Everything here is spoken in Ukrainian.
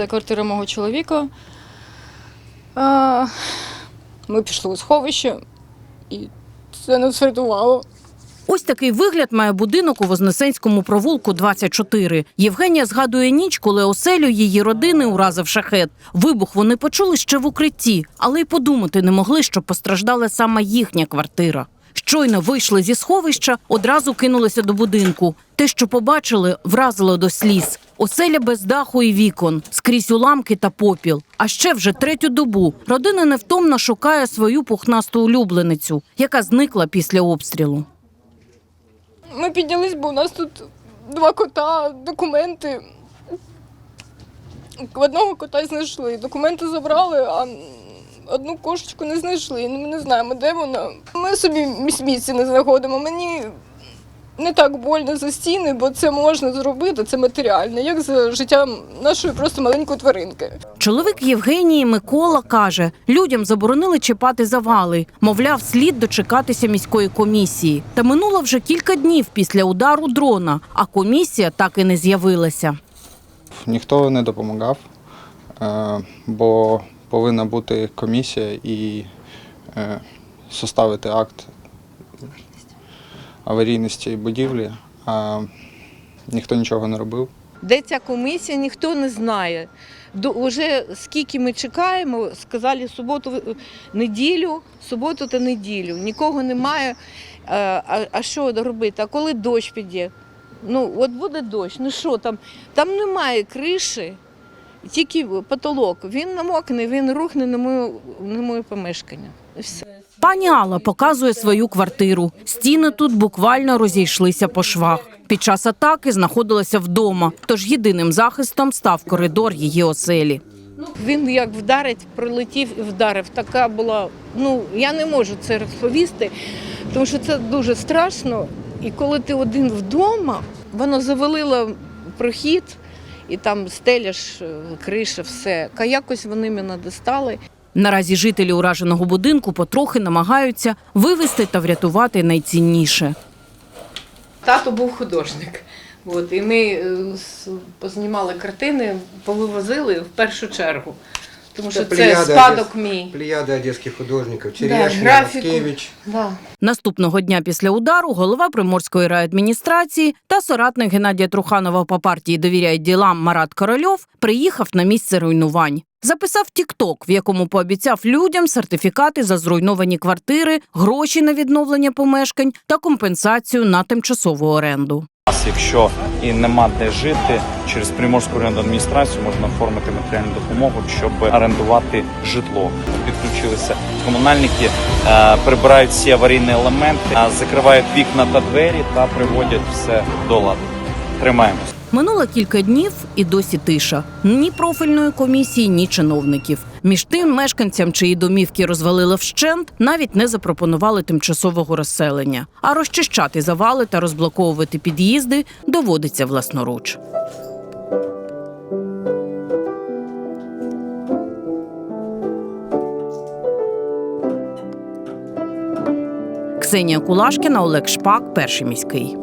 це квартира мого чоловіка. Ми пішли у сховище, і це нас врятувало. Ось такий вигляд має будинок у Вознесенському провулку 24. Євгенія згадує ніч, коли оселю її родини уразив шахет. Вибух вони почули ще в укритті, але й подумати не могли, що постраждала саме їхня квартира. Щойно вийшли зі сховища, одразу кинулися до будинку. Те, що побачили, вразило до сліз. Оселя без даху і вікон, скрізь уламки та попіл. А ще вже третю добу родина невтомно шукає свою пухнасту улюбленицю, яка зникла після обстрілу. Ми піднялись, бо у нас тут два кота, документи. Одного кота знайшли, документи забрали, а одну кошечку не знайшли. Ну, Ми не знаємо, де вона. Ми собі міс- місця не знаходимо. Мені не так больно за стіни, бо це можна зробити, це матеріально, як за життям нашої просто маленької тваринки. Чоловік Євгенії Микола каже, людям заборонили чіпати завали. Мовляв, слід дочекатися міської комісії. Та минуло вже кілька днів після удару дрона, а комісія так і не з'явилася. Ніхто не допомагав, е, бо повинна бути комісія і е, составити акт аварійності будівлі, а ніхто нічого не робив. Де ця комісія, ніхто не знає. До, уже скільки ми чекаємо, сказали суботу, неділю, суботу та неділю. Нікого немає. А, а, а що робити? А коли дощ піде? Ну, от буде дощ, ну що там? Там немає криші, тільки потолок. Він намокне, він рухне на моє, на моє помешкання. Все. Пані Алла показує свою квартиру. Стіни тут буквально розійшлися по швах. Під час атаки знаходилася вдома, тож єдиним захистом став коридор її оселі. Він як вдарить, прилетів і вдарив. Така була. Ну я не можу це розповісти, тому що це дуже страшно. І коли ти один вдома, воно завалило прохід, і там стеляш, криша, все. А якось вони мене достали. Наразі жителі ураженого будинку потрохи намагаються вивезти та врятувати найцінніше. Тато був художник. От, і ми е, познімали картини, повивозили в першу чергу. Тому що Це це плеяда спадок мій. Плеяда одесских художников. Да, Черешня. Маскевич. Да. Наступного дня після удару голова Приморської райадміністрації та соратник Геннадія Труханова по партії «Довіряй ділам» Марат Корольов приїхав на місце руйнувань. Записав тікток, в якому пообіцяв людям сертифікати за зруйновані квартири, гроші на відновлення помешкань та компенсацію на тимчасову оренду. Нас, якщо і нема де жити, через Приморську районну адміністрацію можна оформити матеріальну допомогу, щоб орендувати житло. Підключилися комунальники, е, прибирають всі аварійні елементи, закривають вікна та двері та приводять все до ладу. Тримаємось. Минуло кілька днів і досі тиша. Ні профільної комісії, ні чиновників. Між тим, мешканцям, чиї домівки розвалили вщент, навіть не запропонували тимчасового розселення. А розчищати завали та розблоковувати під'їзди доводиться власноруч. Ксенія Кулашкіна, Олег Шпак, перший міський.